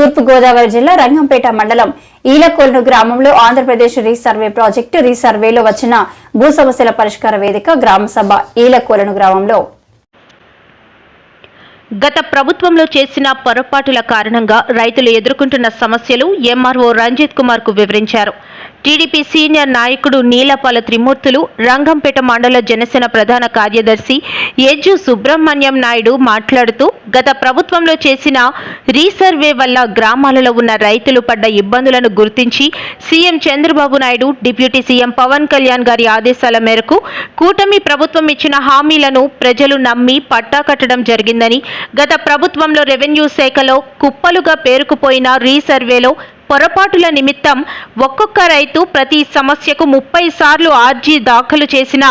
తూర్పు గోదావరి జిల్లా రంగంపేట మండలం ఈలకోల్ను గ్రామంలో ఆంధ్రప్రదేశ్ రీసర్వే ప్రాజెక్టు రీసర్వేలో వచ్చిన భూ సమస్యల పరిష్కార వేదిక గ్రామ సభ ఈలకోలను గ్రామంలో. గత ప్రభుత్వంలో చేసిన పొరపాటుల కారణంగా రైతులు ఎదుర్కొంటున్న సమస్యలు ఎంఆర్ఓ రంజిత్ కుమార్కు వివరించారు. టీడీపీ సీనియర్ నాయకుడు నీలపాల త్రిమూర్తులు రంగంపేట మండల జనసేన ప్రధాన కార్యదర్శి ఎజ్జు సుబ్రహ్మణ్యం నాయుడు మాట్లాడుతూ గత ప్రభుత్వంలో చేసిన రీసర్వే వల్ల గ్రామాలలో ఉన్న రైతులు పడ్డ ఇబ్బందులను గుర్తించి CM Chandrababu Naidu deputy CM Pawan Kalyan గారి ఆదేశాల మేరకు కూటమి ప్రభుత్వం ఇచ్చిన హామీలను ప్రజలు నమ్మి పట్టా కట్టడం జరిగిందని గత ప్రభుత్వంలో రెవెన్యూ శాఖలో కుప్పలుగా పేరుకుపోయిన రీసర్వేలో పొరపాటుల నిమిత్తం ఒక్కొక్క రైతు ప్రతి సమస్యకు ముప్పై సార్లు ఆర్జీ దాఖలు చేసిన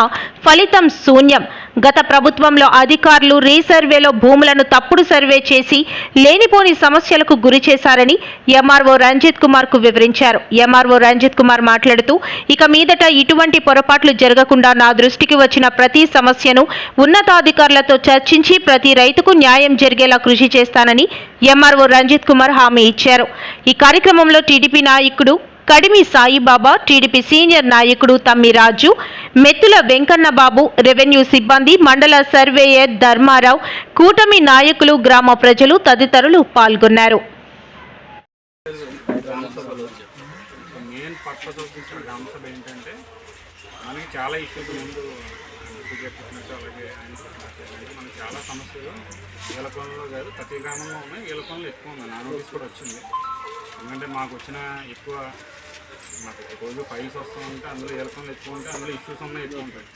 ఫలితం శూన్యం. గత ప్రభుత్వంలో అధికారులు రీసర్వేలో భూములను తప్పుడు సర్వే చేసి లేనిపోని సమస్యలకు గురి చేశారని ఎంఆర్ఓ రంజిత్ కుమార్కు వివరించారు. ఎంఆర్ఓ రంజిత్ కుమార్ మాట్లాడుతూ ఇక మీదట ఇటువంటి పొరపాట్లు జరగకుండా నా దృష్టికి వచ్చిన ప్రతి సమస్యను ఉన్నతాధికారులతో చర్చించి ప్రతి రైతుకు న్యాయం జరిగేలా కృషి చేస్తానని ఎంఆర్ఓ రంజిత్ కుమార్ హామీ ఇచ్చారు. ఈ కార్యక్రమంలో టీడీపీ నాయకుడు కడిమి సాయిబాబా టీడీపీ సీనియర్ నాయకుడు తమ్మి రాజు మెత్తుల వెంకన్నబాబు రెవెన్యూ సిబ్బంది మండల సర్వేయర్ ధర్మారావు కూటమి నాయకులు గ్రామ ప్రజలు తదితరులు పాల్గొన్నారు. మెయిన్ పర్పస్ ఆఫ్ దిస్ గ్రామ సభ ఏంటంటే మనకి చాలా ఇష్యూస్ ముందు చెప్పినట్టు అలాగే ఆయన చెప్పినట్టు మనకి చాలా సమస్యలు ఈలకొండలో కాదు ప్రతి గ్రామంలో ఉన్నాయి. ఈలకొండలో ఎక్కువ ఉన్నాయి నా కూడా వచ్చింది. ఎందుకంటే మాకు వచ్చిన ఎక్కువ మాకు రోజు ఫైల్స్ వస్తూ ఉంటే అందులో ఈలకొండలు ఎక్కువ ఉంటే అందులో ఇష్యూస్ ఉన్నాయి ఎక్కువ ఉంటాయి.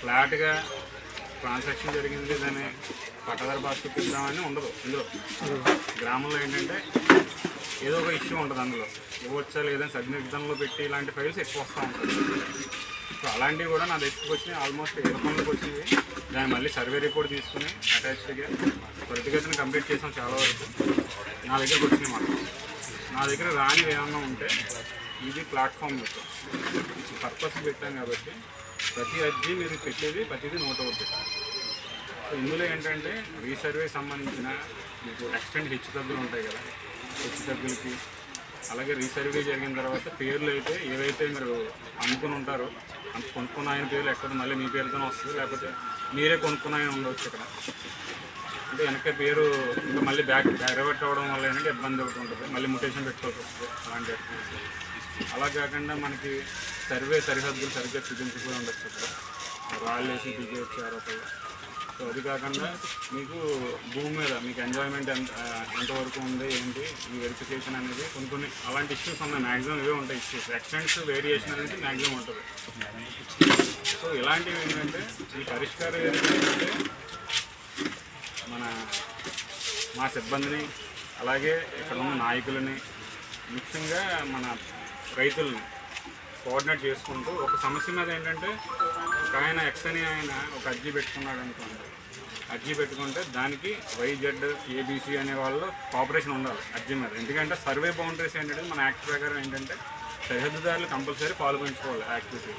ఫ్లాట్గా ట్రాన్సాక్షన్ జరిగింది దాన్ని పట్టదారి బాస్ చూపిద్దామని ఉండదు. ఇందులో గ్రామంలో ఏంటంటే ఏదో ఒక ఇష్యూ ఉంటుంది అందులో. ఇవ్వచ్చా లేదని సగ్నిగ్ధంలో పెట్టి ఇలాంటి ఫైల్స్ ఎక్కువ వస్తూ ఉంటాయి. సో అలాంటివి కూడా నా దగ్గరికి వచ్చినాయి. ఆల్మోస్ట్ ఇరవైకి వచ్చింది దాన్ని మళ్ళీ సర్వే రిపోర్ట్ తీసుకుని అటాచ్డ్గా ప్రతిగతిని కంప్లీట్ చేసాం చాలా వరకు. నా దగ్గరకు వచ్చినాయి మాకు. నా దగ్గర రానివి ఏమన్నా ఉంటే ఇది ప్లాట్ఫామ్ యొక్క పర్పస్ పెట్టాం కాబట్టి ప్రతి అర్జీ మీరు పెట్టేది ప్రతిదీ నోట్ అవుట్ పెట్టాలి. సో ఇందులో ఏంటంటే రీసర్వే సంబంధించిన మీకు ఎక్స్టెంట్ హెచ్చు తగ్గులు ఉంటాయి కదా హెచ్చు తగ్గులకి అలాగే రీసర్వే జరిగిన తర్వాత పేర్లు అయితే ఏవైతే మీరు అమ్ముకుని ఉంటారో కొనుక్కున్న ఆయన పేర్లు ఎక్కడ మళ్ళీ మీ పేరుతోనే వస్తుంది లేకపోతే మీరే కొనుక్కున్న ఆయన ఉండవచ్చు ఇక్కడ. అంటే వెనక పేరు ఇంకా మళ్ళీ బ్యాక్ డైవర్ట్ అవ్వడం వల్ల ఏంటంటే ఇబ్బంది ఒకటి ఉంటుంది. మళ్ళీ ముటేషన్ పెట్టుకోవాల్సి వస్తుంది అలాంటి అలా కాకుండా మనకి సర్వే సరిహద్దులు సరిగ్గా చూపించుకుని ఉండొచ్చు ఇక్కడ రాళ్ళు వేసి దిగి సో అది కాకుండా మీకు భూమి మీద మీకు ఎంజాయ్మెంట్ ఎంత ఎంతవరకు ఉంది ఏంటి మీ వెరిఫికేషన్ అనేది కొన్ని కొన్ని అలాంటి ఇష్యూస్ ఉన్నాయి. మ్యాక్సిమం ఇవే ఉంటాయి ఇష్యూస్ ఎక్స్టెంట్స్ వేరియేషన్ అనేది మ్యాక్సిమం ఉంటుంది. సో ఇలాంటివి ఏంటంటే ఈ పరిష్కారం ఏంటంటే మన మా సిబ్బందిని అలాగే ఇక్కడ ఉన్న నాయకులని ముఖ్యంగా మన రైతులని కోఆర్డినేట్ చేసుకుంటూ ఒక సమస్య మీద ఏంటంటే ఒక ఆయన ఎక్స్ అని ఆయన ఒక అర్జీ పెట్టుకున్నాడు అనుకోండి. అర్జీ పెట్టుకుంటే దానికి వైజెడ్ ఏబీసీ అనే వాళ్ళు కోఆపరేషన్ ఉండాలి అర్జీ మీద. ఎందుకంటే సర్వే బౌండరీస్ ఏంటంటే మన యాక్ట్ ప్రకారం ఏంటంటే సరిహద్దుదారులు కంపల్సరీ పాల్గొంచుకోవాలి యాక్టివిటీ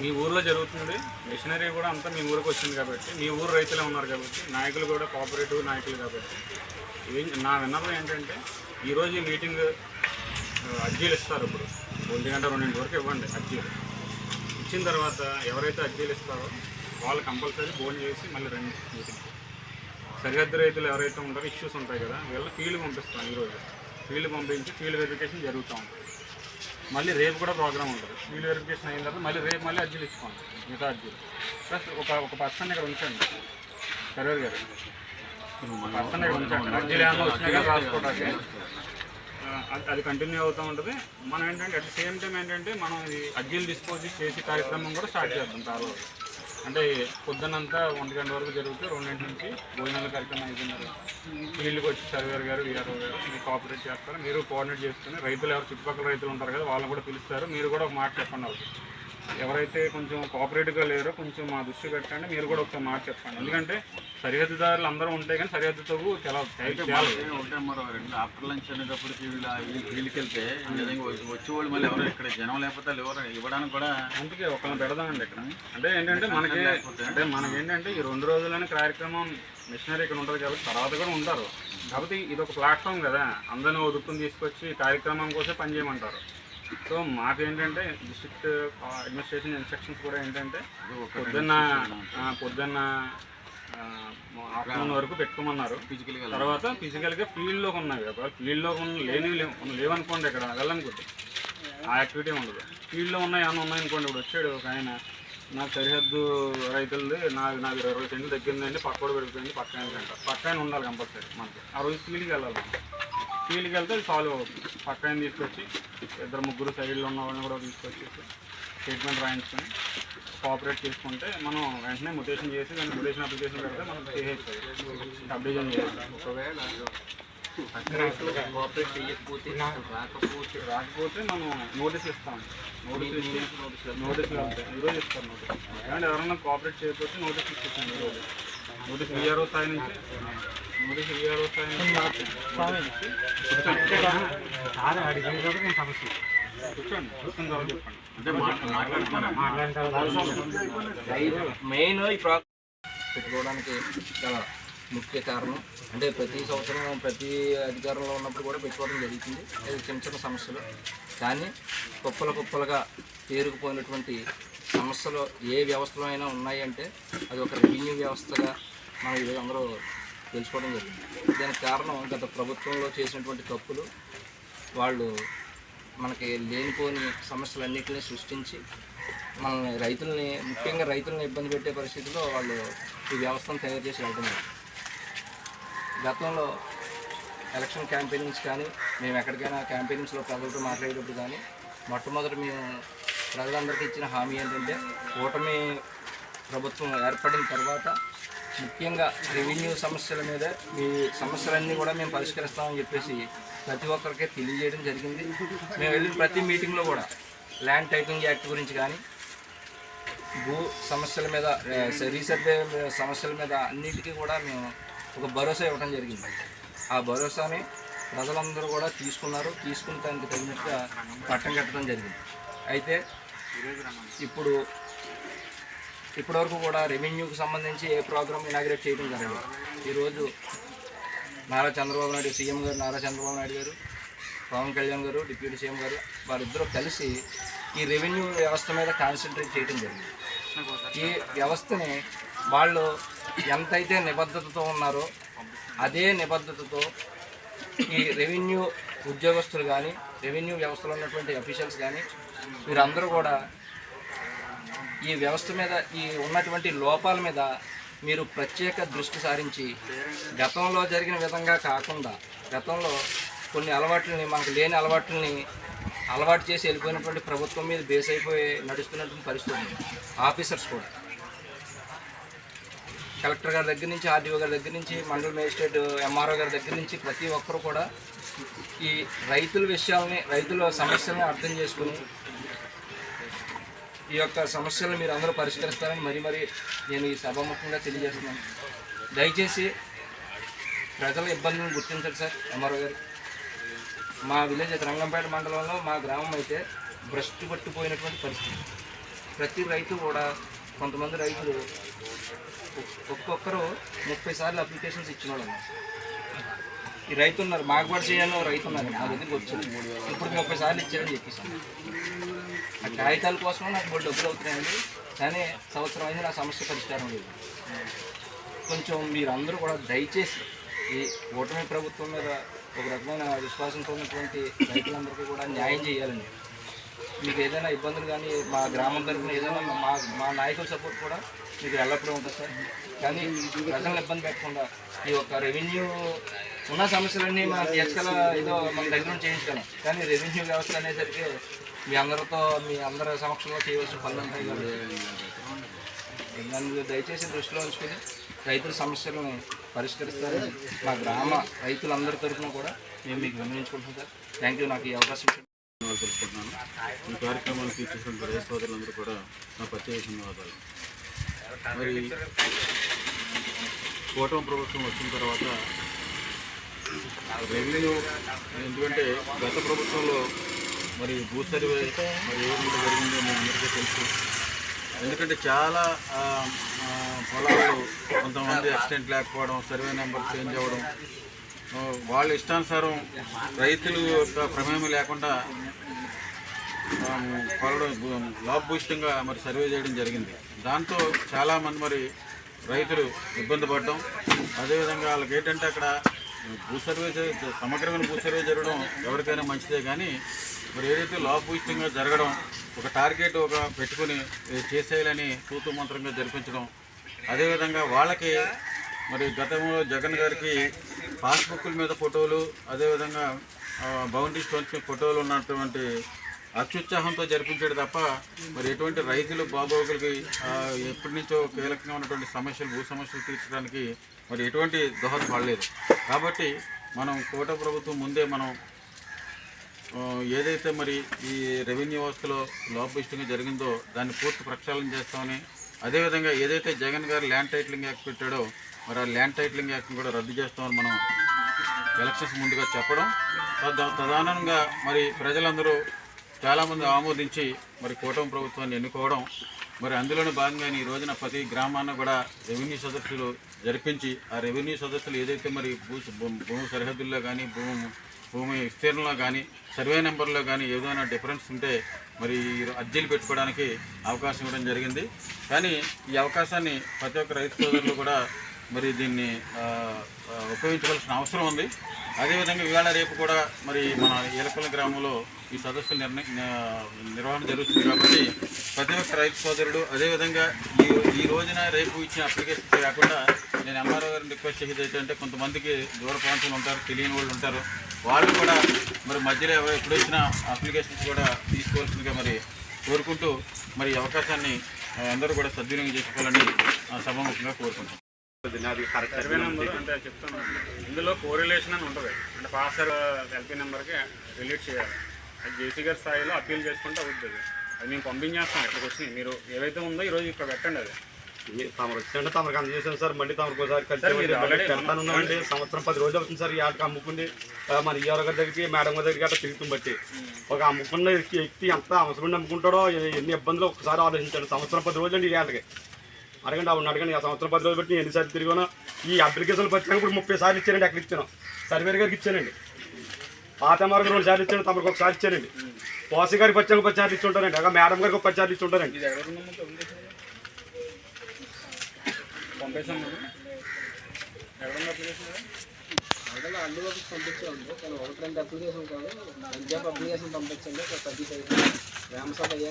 మీ ఊర్లో జరుగుతుంది. మిషనరీ కూడా అంతా మీ ఊరికి వచ్చింది కాబట్టి మీ ఊరు రైతులే ఉన్నారు కాబట్టి నాయకులు కూడా కోఆపరేటివ్ నాయకులు కాబట్టి. నా విన్నపం ఏంటంటే ఈరోజు ఈ మీటింగ్ అర్జీలు ఇస్తారు ఇప్పుడు. ఒంటి గంట రెండింటి వరకు ఇవ్వండి అర్జీలు. ఇచ్చిన తర్వాత ఎవరైతే అర్జీలు ఇస్తారో వాళ్ళు కంపల్సరీ ఫోన్ చేసి మళ్ళీ రండి మీటింగ్ సరిహద్దు రైతులు ఎవరైతే ఉంటారో ఇష్యూస్ ఉంటాయి కదా వీళ్ళ ఫీల్డ్ పంపిస్తాం ఈరోజు ఫీల్డ్ పంపించి ఫీల్డ్ వెరిఫికేషన్ జరుగుతూ ఉంటుంది. మళ్ళీ రేపు కూడా ప్రోగ్రామ్ ఉంటుంది. వీలు వెరిఫికేషన్ అయిన తర్వాత మళ్ళీ రేపు మళ్ళీ అర్జీలు ఇచ్చుకోండి మిగతా అర్జీలు. ప్లస్ ఒక ఒక పర్సన్ ఇక్కడ ఉంచండి. సర్వేర్ గారు. పర్సన్ ఇక్కడ ఉంచండి. అర్జీలు ఏమైనా వచ్చినాయి కదా రాసుకోవడానికి. అది- అది కంటిన్యూ అవుతూ ఉంటుంది. మనం ఏంటంటే అట్ సేమ్ టైం ఏంటంటే మనం అర్జీలు డిస్పోజ్ చేసే కార్యక్రమం కూడా స్టార్ట్ చేద్దాం తర్వాత. అంటే పొద్దునంతా ఒంటి గంట వరకు జరుగుతూ రెండింటి నుంచి భోజనాల కార్యక్రమం అయిపోయినారు. ఫీల్డ్కి వచ్చి సర్వేర్ గారు వీఆర్ఓ గారు మీరు కోఆపరేట్ చేస్తారు. మీరు కోఆర్డినేట్ చేసుకుని రైతులు ఎవరు చుట్టుపక్కల రైతులు ఉంటారు కదా వాళ్ళని కూడా పిలుస్తారు. మీరు కూడా ఒక మాట చెప్పండి వాళ్ళకి. ఎవరైతే కొంచెం కోఆపరేటివ్గా లేరో కొంచెం మా దృష్టి పెట్టండి. మీరు కూడా ఒకసారి మాట చెప్పండి. ఎందుకంటే సరిహద్దుదారులు అందరూ ఉంటే కానీ సరిహద్దుతో చాలా చాలా ఒకటే మరో రెండు ఆఫ్టర్ లంచ్ అనేటప్పటికి వీళ్ళ వీళ్ళకి వెళ్తే నిజంగా వచ్చి- వచ్చేవాళ్ళు మళ్ళీ ఎవరు ఇక్కడ జనం లేకపోతే ఎవరు ఇవ్వడానికి కూడా అందుకే ఒకరిని పెడదామండి ఇక్కడ. అంటే ఏంటంటే మనకి అంటే మనకి ఏంటంటే ఈ రెండు రోజులని కార్యక్రమం మిషనరీ ఇక్కడ ఉంటుంది కాబట్టి తర్వాత కూడా ఉంటారు. కాబట్టి ఇది ఒక ప్లాట్ఫామ్ కదా. అందరిని ఒదుక్కుని తీసుకొచ్చి కార్యక్రమం కోసం పనిచేయమంటారు సో మాకేంటంటే డిస్ట్రిక్ట్ అడ్మినిస్ట్రేషన్ ఇన్స్ట్రక్షన్స్ కూడా ఏంటంటే పొద్దున్న పొద్దున్న ఆఫ్టర్నూన్ వరకు పెట్టుకోమన్నారు ఫిజికల్గా తర్వాత ఫిజికల్గా ఫీల్డ్లోకి ఉన్నాయి. ఒకవేళ ఫీల్డ్లోకి ఉన్న లేని లేవు- లేవనుకోండి ఇక్కడ వెళ్ళనుకోండి ఆ యాక్టివిటీ ఉండదు. ఫీల్డ్లో ఉన్నాయి ఏమన్నా ఉన్నాయనుకోండి ఇప్పుడు వచ్చాడు ఒక ఆయన. నాకు సరిహద్దు రైతులది నాకు నాకు ఇరవై సెంట్లు తగ్గిందండి పక్కోడు పెరిగిపోయింది పక్క ఆయన పక్క ఆయన ఉండాలి కంపల్సరీ మనకి. ఆ రోజు ఫీల్డ్కి వెళ్ళాలి. ఫీల్డ్కి వెళ్తే అది సాల్వ్ అవుతుంది. పక్క ఆయన తీసుకొచ్చి ఇద్దరు ముగ్గురు సైడ్లో ఉన్న వాళ్ళని కూడా తీసుకొచ్చి ట్రీట్మెంట్ రాయించుకొని కోఆపరేట్ చేసుకుంటే మనం వెంటనే మొటేషన్ చేసి దాన్ని మొటేషన్ అప్లికేషన్ పెడితే మనం చేయొచ్చు సబ్డివిజన్ చేయొచ్చు ఒకవేళ కోఆపరేట్ చేయకపోతే రాకపోతే రాకపోతే మనం నోటీస్ ఇస్తాం. నోటీస్ నోటీసులు వెళ్తాయి ఈరోజు ఇస్తాం. నోటీస్ ఏమంటే ఎవరైనా కోఆపరేట్ చేయకపోతే నోటీస్ ఇస్తాం ఈరోజు నోటీస్ క్లియర్ స్థాయి నుంచి నోటీస్ క్లియర్ స్థాయి నుంచి కూర్చోండి చెప్పండి మెయిన్ ఈ ప్రా పెట్టుకోవడానికి చాలా ముఖ్య కారణం అంటే ప్రతి సంవత్సరం ప్రతి అధికారంలో ఉన్నప్పుడు కూడా పెట్టుకోవడం జరుగుతుంది అది చిన్న చిన్న సమస్యలు కానీ కుప్పల కుప్పలుగా పేరుకుపోయినటువంటి సమస్యలు ఏ వ్యవస్థలో అయినా ఉన్నాయంటే అది ఒక రెవెన్యూ వ్యవస్థగా మనం ఈరోజు అందరూ తెలుసుకోవడం జరిగింది. దానికి కారణం గత ప్రభుత్వంలో చేసినటువంటి తప్పులు వాళ్ళు మనకి లేనిపోని సమస్యలన్నింటినీ సృష్టించి మనల్ని రైతుల్ని ముఖ్యంగా రైతుల్ని ఇబ్బంది పెట్టే పరిస్థితిలో వాళ్ళు ఈ వ్యవస్థను తయారు చేసి వెళ్తున్నారు గతంలో ఎలక్షన్ క్యాంపెయినింగ్స్ కానీ మేము ఎక్కడికైనా క్యాంపెయినింగ్స్లో ప్రజలతో మాట్లాడేటప్పుడు కానీ మొట్టమొదటి మేము ప్రజలందరికీ ఇచ్చిన హామీ ఏంటంటే కూటమి ప్రభుత్వం ఏర్పడిన తర్వాత ముఖ్యంగా రెవెన్యూ సమస్యల మీద మీ సమస్యలన్నీ కూడా మేము పరిష్కరిస్తామని చెప్పేసి ప్రతి ఒక్కరికి తెలియజేయడం జరిగింది. మేము వెళ్ళిన ప్రతి మీటింగ్లో కూడా ల్యాండ్ టైటింగ్ యాక్ట్ గురించి కానీ భూ సమస్యల మీద రీసర్వే సమస్యల మీద అన్నిటికీ కూడా మేము ఒక భరోసా ఇవ్వడం జరిగింది. ఆ భరోసాని ప్రజలందరూ కూడా తీసుకున్నారు. తీసుకున్న దానికి తగినట్టుగా పట్టం కట్టడం జరిగింది. అయితే ఇప్పుడు ఇప్పటివరకు కూడా రెవెన్యూకి సంబంధించి ఏ ప్రోగ్రామ్ ఇనాగ్రేట్ చేయడం జరగదు. ఈరోజు నారా చంద్రబాబు నాయుడు సీఎం గారు నారా చంద్రబాబు నాయుడు గారు పవన్ కళ్యాణ్ గారు డిప్యూటీ సీఎం గారు వారిద్దరూ కలిసి ఈ రెవెన్యూ వ్యవస్థ మీద కాన్సన్ట్రేట్ చేయడం జరిగింది. ఈ వ్యవస్థని వాళ్ళు ఎంతైతే నిబద్ధతతో ఉన్నారో అదే నిబద్ధతతో ఈ రెవెన్యూ ఉద్యోగస్తులు కానీ రెవెన్యూ వ్యవస్థలో ఉన్నటువంటి అఫీషియల్స్ కానీ వీరందరూ కూడా ఈ వ్యవస్థ మీద ఈ ఉన్నటువంటి లోపాల మీద మీరు ప్రత్యేక దృష్టి సారించి గతంలో జరిగిన విధంగా కాకుండా గతంలో కొన్ని అలవాట్లని మనకు లేని అలవాట్లని అలవాటు చేసి వెళ్ళిపోయినటువంటి ప్రభుత్వం మీద బేస్ అయిపోయి నడుస్తున్నటువంటి పరిస్థితి ఆఫీసర్స్ కూడా. కలెక్టర్ గారి దగ్గర నుంచి ఆర్డీఓ గారి దగ్గర నుంచి మండల మేజిస్ట్రేట్ ఎంఆర్ఓ గారి దగ్గర నుంచి ప్రతి ఒక్కరు కూడా ఈ రైతుల విషయాలని రైతుల సమస్యలను అర్థం చేసుకుని ఈ యొక్క సమస్యలను మీరు అందరూ పరిష్కరిస్తారని మరీ మరీ నేను ఈ సభాముఖంగా తెలియజేస్తున్నాను. దయచేసి ప్రజల ఇబ్బందులను గుర్తించండి సార్ ఎంఆర్ఓ గారు. మా విలేజ్ అయితే రంగంపేట మండలంలో మా గ్రామం అయితే భ్రష్టు పట్టిపోయినటువంటి పరిస్థితి. ప్రతి రైతు కూడా కొంతమంది రైతులు ఒక్కొక్కరు ముప్పై సార్లు అప్లికేషన్స్ ఇచ్చిన వాళ్ళు ఉన్నారు. ఈ రైతు ఉన్నారు. మాకుపాటు చేయాలో రైతు ఉన్నారు. నా దగ్గరికి వచ్చింది ఇప్పుడు ముప్పై సార్లు ఇచ్చారని చెప్పేసాను ఆ కాగితాల కోసం నాకు మూడు డబ్బులు అవుతున్నాయండి. కానీ సంవత్సరం అయింది నా సమస్య పరిష్కారం లేదు. కొంచెం మీరందరూ కూడా దయచేసి ఈ ఓటమి ప్రభుత్వం మీద ఒక రకమైన విశ్వాసంతో ఉన్నటువంటి రైతులందరికీ కూడా న్యాయం చేయాలండి. మీకు ఏదైనా ఇబ్బందులు కానీ మా గ్రామం తరఫున ఏదైనా మా మా నాయకుల సపోర్ట్ కూడా మీకు ఎల్లప్పుడూ ఉంటుంది సార్. కానీ ప్రజలను ఇబ్బంది పెట్టకుండా ఈ యొక్క రెవెన్యూ ఉన్న సమస్యలన్నీ మా తీసుకెళ్ళ ఏదో మన దగ్గర నుంచి చేయించగలం కానీ రెవెన్యూ వ్యవస్థ అనేసరికి మీ అందరితో మీ అందరి సమక్షంలో చేయవలసిన పనులు ఉంటాయి కదా దాన్ని దయచేసి దృష్టిలో ఉంచుకొని రైతుల సమస్యలను పరిష్కరిస్తారని మా గ్రామ రైతులందరి తరఫున కూడా మేము మీకు విన్నవించుకుంటున్నాం సార్. థ్యాంక్ యూ నాకు ఈ అవకాశం తెలుసుకుంటున్నాను ఈ కార్యక్రమాన్ని తీసుకున్న రైతు సోదరులందరూ కూడా నా ప్రత్యేక ధన్యవాదాలు. మరి కూటమి ప్రభుత్వం వచ్చిన తర్వాత రెవెన్యూ ఎందుకంటే గత ప్రభుత్వంలో మరి భూ సర్వే మరి ఏ విధంగా జరిగిందో మేము అందరికీ తెలుసు. ఎందుకంటే చాలా పొలాలు కొంతమంది యాక్సిడెంట్ లేకపోవడం సర్వే నెంబర్ చేంజ్ అవ్వడం వాళ్ళ ఇష్టానుసారం రైతులు యొక్క ప్రమేయం లేకుండా పొలడం కొలడం లాబ్ భూయిష్టంగా మరి సర్వే చేయడం జరిగింది. దాంతో చాలామంది మరి రైతులు ఇబ్బంది పడడం. అదేవిధంగా వాళ్ళకి ఏంటంటే అక్కడ భూ సర్వే సమగ్రమైన భూ సర్వే జరగడం ఎవరికైనా మంచిదే కానీ మరి ఏదైతే లా పూజితంగా జరగడం ఒక టార్గెట్ ఒక పెట్టుకుని చేసేయాలని తూతు మంత్రంగా జరిపించడం అదేవిధంగా వాళ్ళకి మరి గతంలో జగన్ గారికి పాస్బుక్ల మీద ఫోటోలు అదేవిధంగా బౌండరీ స్టోన్స్ ఫోటోలు ఉన్నటువంటి అత్యుత్సాహంతో జరిపించాడు తప్ప మరి ఎటువంటి రైతులు బాబోగులకి ఎప్పటి నుంచో కీలకంగా ఉన్నటువంటి సమస్యలు భూ సమస్యలు తీర్చడానికి మరి ఎటువంటి దోహదపడలేదు కాబట్టి మనం కోట ప్రభుత్వం ముందే మనం ఏదైతే మరి ఈ రెవెన్యూ వ్యవస్థలో లోపభిష్టంగా జరిగిందో దాన్ని పూర్తి ప్రక్షాళన చేస్తామని అదేవిధంగా ఏదైతే జగన్ గారు ల్యాండ్ టైటిలింగ్ యాక్ట్ పెట్టాడో మరి ఆ ల్యాండ్ టైటిలింగ్ యాక్ట్ని కూడా రద్దు చేస్తామని మనం ఎలక్షన్స్ ముందుగా చెప్పడం. తద- మరి ప్రజలందరూ చాలామంది ఆమోదించి మరి కూటమి ప్రభుత్వాన్ని ఎన్నుకోవడం మరి అందులోని భాగంగా ఈ రోజున ప్రతి గ్రామాన్ని కూడా రెవెన్యూ సదస్సులు జరిపించి ఆ రెవెన్యూ సదస్సులు ఏదైతే మరి భూ భూమి సరిహద్దుల్లో కానీ భూమి భూమి విస్తీర్ణంలో కానీ సర్వే నెంబర్లో కానీ ఏదైనా డిఫరెన్స్ ఉంటే మరి ఈ అర్జీలు పెట్టుకోవడానికి అవకాశం ఇవ్వడం జరిగింది. కానీ ఈ అవకాశాన్ని ప్రతి ఒక్క రైతు సోదరులు కూడా మరి దీన్ని ఉపయోగించుకోవాల్సిన ఉపయోగించవలసిన అవసరం ఉంది. అదేవిధంగా ఇవాళ రేపు కూడా మరి మన ఏలకల గ్రామంలో ఈ సదస్సు నిర్ణ నిర్వహణ జరుగుతుంది కాబట్టి ప్రతి ఒక్క రైతు సోదరుడు అదేవిధంగా ఈ ఈ రోజున రేపు ఇచ్చిన అప్లికేషన్స్ కాకుండా నేను ఎంఆర్ఓ గారిని రిక్వెస్ట్ చేసేది ఏంటంటే కొంతమందికి దూర ప్రాంతంలో ఉంటారు తెలియని వాళ్ళు ఉంటారు. వాళ్ళు కూడా మరి మధ్యలో ఎవరు ఎప్పుడు వచ్చిన అప్లికేషన్స్ కూడా తీసుకోవాల్సిందిగా మరి కోరుకుంటూ మరి ఈ అవకాశాన్ని అందరూ కూడా సద్వినియోగం చేసుకోవాలని ఆ, సభాముఖంగా కోరుకుంటున్నాను సర్వే నెంబర్ అంటే చెప్తాను ఇందులో కోరిలేషన్ అని ఉంటుంది. అంటే పాస్టర్ ఎల్పీ నెంబర్కి రిలీట్ చేయాలి. అది జేసీ గారి స్థాయిలో అప్పీల్ చేసుకుంటే అవుతుంది అది. మేము పంపించేస్తాం. ఇక్కడికి వచ్చి మీరు ఏవైతే ఉందో ఈరోజు ఇక్కడ పెట్టండి అది. తమరు వచ్చింటే తమరికి అందజేసాను సార్. మళ్ళీ తమరికి ఒకసారి కలిసి సంవత్సరం పది రోజులు అవుతుంది సార్ ఈ ఆటకి అమ్ముకుంది ఆ, మన ఈ గారి దగ్గరికి మేడం గారి దగ్గరికి అట్లా తిరుగుతాం బట్టి ఒక అమ్ముకున్న వ్యక్తి ఎంత అవసరం అమ్ముకుంటాడో ఎన్ని ఇబ్బందులు ఒకసారి ఆలోచించాడు. సంవత్సరం పది రోజులు అండి ఈ ఆటకి అడగండి అవును అడగండి ఆ సంవత్సరం పది రోజులు బట్టి నేను ఎన్నిసార్లు తిరిగానో ఈ అప్లికేషన్లు వచ్చాక ఇప్పుడు ముప్పై సార్లు ఇచ్చానండి అక్కడ ఇచ్చాను. సర్వేర్ గారికి ఇచ్చానండి. పాత మార్గం రెండు సార్లు ఇచ్చాను తమరికి ఒకసారి ఇచ్చానండి. పోసి గారికి వచ్చాక పది సార్లు ఇచ్చి ఉంటానండి అక్కడ మేడం గారికి ఒక పది సార్లు ఇచ్చి ఉంటానండి ఇది ఎవరు ఉందో? పంపించేసారు పంపేసాం మేము ఎవరున్న అప్లికేషన్ అందులో అన్ని ఒకటి పంపించామండి. కానీ ఒకటి రెండు అప్లికేషన్ కాదు. ఎగ్జామ్ అప్లికేషన్ పంపించండి. ఒక పెట్టండి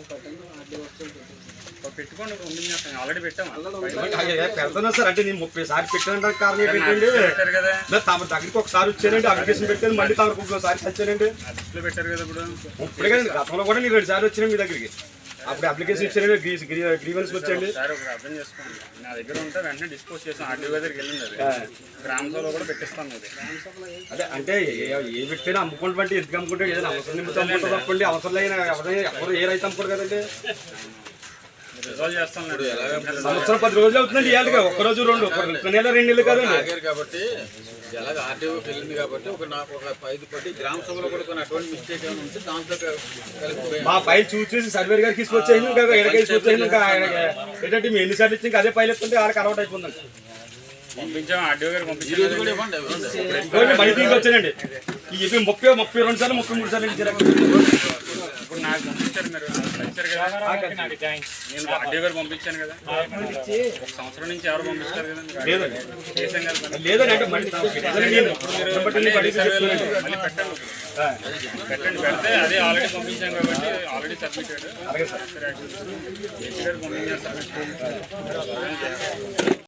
పెట్టుకోండి ఆల్రెడీ పెట్టాం పెడతాను సార్ అంటే నేను ముప్పై సార్లు పెట్టాను కారణం పెట్టండి పెట్టారు కదా తమ దగ్గరికి ఒకసారి వచ్చానండి అప్లికేషన్ పెట్టాను మళ్ళీ తమకు ఒకసారి వచ్చానండి పెట్టారు కదా ఇప్పుడు ఇప్పుడే కదండి గతంలో కూడా నేను రెండు సార్లు వచ్చాను మీ దగ్గరికి అప్పుడు అప్లికేషన్ ఇచ్చానండి గ్రీవెన్స్ వచ్చండి ఒకటి అర్థం చేసుకోండి. నా దగ్గర ఉంటే వెంటనే డిస్పోజ్ చేస్తాం. ఆర్డీఓ దగ్గరికి వెళ్ళింది అది. గ్రామ సభలో కూడా పెట్టిస్తాం ఇది అదే అంటే ఏ- వ్యక్తి అమ్ముకుంటే ఎందుకు అమ్ముకుంటే ఏదైనా అవసరం నిమిత్తం తప్పండి. అవసరం లేని ఎవరైనా ఎవరు ఏ రైతు అమ్ముకోరు కదండి? లేదు సంవత్సరం పది రోజులు అవుతుందండి ఇవాళకి ఒక్క రోజు రెండు ఒక నెల రెండు నెలలు కదండి. ఆగారు కాబట్టి ఎలాగ ఆర్టీఓకి వెళ్ళింది కాబట్టి ఒక నాకు ఒక ఐదు పట్టి గ్రామ సభలో కూడా కొన్ని అటువంటి మిస్టేక్ ఏమైనా ఉంటే దాంట్లో కలిపి మా ఫైల్ చూసి సర్వేర్ గారికి తీసుకొచ్చేసింది ఇంకా ఎడకి ఇంకా ఏంటంటే మీ ఎన్నిసార్లు ఇచ్చి ఇంకా అదే ఫైల్ ఎత్తుంటే ఆడకి అలవాటు అయిపోయిందండి పంపించాం ఆర్డీఓ గారు తీసుకొచ్చానండి ఇవి ముప్పై ముప్పై రెండు సార్లు ముప్పై మూడు సార్లు ఇచ్చారు. ఇప్పుడు నాకు పంపించారు మీరు. నేను ఆర్డీఓ గారు పంపించాను కదా ఒక సంవత్సరం నుంచి ఎవరు పంపించారు కదా మీకు లేదండి చేసాం కదా మళ్ళీ పెట్టండి పెట్టండి పెడితే అదే ఆల్రెడీ పంపించాం కాబట్టి ఆల్రెడీ సబ్మిటెడ్ పంపించాను